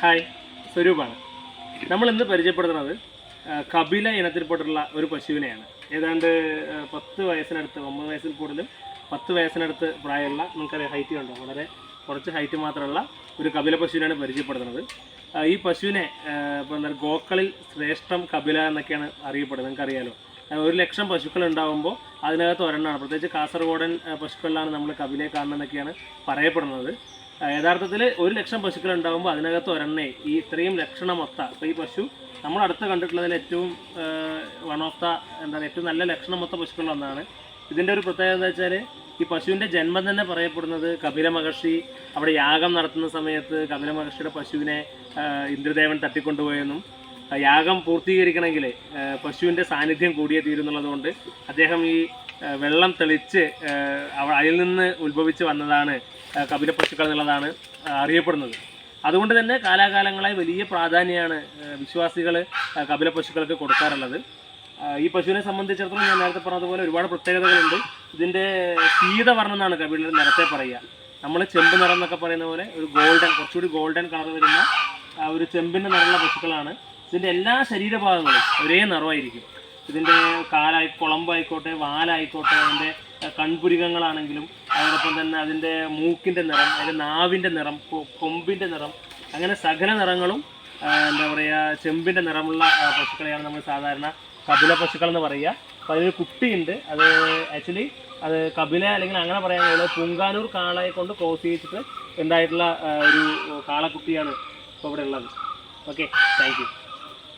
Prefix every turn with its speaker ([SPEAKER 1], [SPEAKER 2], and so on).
[SPEAKER 1] Hi സ്വരൂപാണ്. നമ്മൾ ഇന്ന് പരിചയപ്പെടുത്തുന്നത് കപില ഇനത്തിൽപ്പെട്ടുള്ള ഒരു പശുവിനെയാണ്. ഏതാണ്ട് പത്ത് വയസ്സിനടുത്ത് ഒമ്പത് വയസ്സിൽ കൂടുതലും പത്ത് വയസ്സിനടുത്ത് പ്രായമുള്ള നമുക്കറിയാം ഹൈറ്റ് ഉണ്ടോ? വളരെ കുറച്ച് ഹൈറ്റ് മാത്രമുള്ള ഒരു കപില പശുവിനെയാണ് പരിചയപ്പെടുത്തുന്നത്. ഈ പശുവിനെ ഇപ്പോൾ എന്താ ഗോക്കളിൽ ശ്രേഷ്ഠം കപില എന്നൊക്കെയാണ് അറിയപ്പെടുന്നത്. നിങ്ങൾക്കറിയാലോ. ഒരു ലക്ഷം പശുക്കൾ ഉണ്ടാകുമ്പോൾ അതിനകത്ത് ഒരെണ്ണമാണ്. പ്രത്യേകിച്ച് കാസർഗോഡൻ പശുക്കളിലാണ് നമ്മൾ കപിലയെ കാണുന്നതെന്നൊക്കെയാണ് പറയപ്പെടുന്നത്. യഥാർത്ഥത്തിൽ ഒരു ലക്ഷം പശുക്കൾ ഉണ്ടാകുമ്പോൾ അതിനകത്ത് ഒരെണ്ണേ. ഈ ഇത്രയും ലക്ഷണമൊത്ത ഇപ്പോൾ ഈ പശു നമ്മൾ അടുത്ത് കണ്ടിട്ടുള്ളതിൽ ഏറ്റവും വൺ ഓഫ് ദ എന്താ എന്താണ് ഏറ്റവും നല്ല ലക്ഷണമൊത്ത പശുക്കളിൽ ഒന്നാണ്. ഇതിന്റെ ഒരു പ്രത്യേകത എന്താ വെച്ചാൽ ഈ പശുവിന്റെ ജന്മം തന്നെ പറയപ്പെടുന്നത് കപില മഹർഷി അവിടെ യാഗം നടത്തുന്ന സമയത്ത് കപില മഹർഷിയുടെ പശുവിനെ ഇന്ദ്രദേവൻ തട്ടിക്കൊണ്ടുപോയെന്നും യാഗം പൂർത്തീകരിക്കണമെങ്കിൽ പശുവിന്റെ സാന്നിധ്യം കൂടിയേ തീരുന്നുള്ളതുകൊണ്ട് അദ്ദേഹം ഈ വെള്ളം തെളിച്ച് അതിൽ നിന്ന് ഉത്ഭവിച്ച് വന്നതാണ് കപില പശുക്കൾ എന്നുള്ളതാണ് അറിയപ്പെടുന്നത്. അതുകൊണ്ട് തന്നെ കാലാകാലങ്ങളായി വലിയ പ്രാധാന്യമാണ് വിശ്വാസികൾ കപില പശുക്കൾക്ക് കൊടുക്കാറുള്ളത്. ഈ പശുവിനെ സംബന്ധിച്ചിടത്തോളം ഞാൻ നേരത്തെ പറഞ്ഞതുപോലെ ഒരുപാട് പ്രത്യേകതകളുണ്ട്. ഇതിന്റെ പീതവർണം എന്നാണ് കപിലിന്റെ നിറത്തെ പറയുക. നമ്മൾ ചെമ്പ് നിറം എന്നൊക്കെ പറയുന്ന പോലെ ഒരു ഗോൾഡൻ കുറച്ചുകൂടി ഗോൾഡൻ കളർ വരുന്ന ഒരു ചെമ്പിന്റെ നിറമുള്ള പശുക്കളാണ്. ഇതിന്റെ എല്ലാ ശരീരഭാഗങ്ങളും ഒരേ നിറമായിരിക്കും. ഇതിന്റെ കാലായി കുളമ്പായിക്കോട്ടെ വാലായിക്കോട്ടെ അതിന്റെ കൺപുരികങ്ങളാണെങ്കിലും അതോടൊപ്പം തന്നെ അതിന്റെ മൂക്കിന്റെ നിറം അതിന്റെ നാവിന്റെ നിറം കൊമ്പിന്റെ നിറം അങ്ങനെ സകല നിറങ്ങളും എന്താ പറയുക ചെമ്പിന്റെ നിറമുള്ള പശുക്കളെയാണ് നമ്മൾ സാധാരണ കപില പശുക്കൾ എന്ന് പറയുക. അപ്പോൾ അതിനൊരു കുട്ടിയുണ്ട്. അത് ആക്ച്വലി അത് കപില അല്ലെങ്കിൽ അങ്ങനെ പറയാൻ കഴിയില്ല. പൂങ്കാനൂർ കാളയെ കൊണ്ട് ക്രോസ് ചെയ്യിച്ചിട്ട് ഉണ്ടായിട്ടുള്ള ഒരു കാളക്കുട്ടിയാണ് ഇപ്പോൾ ഇവിടെ ഉള്ളത്. Okay thank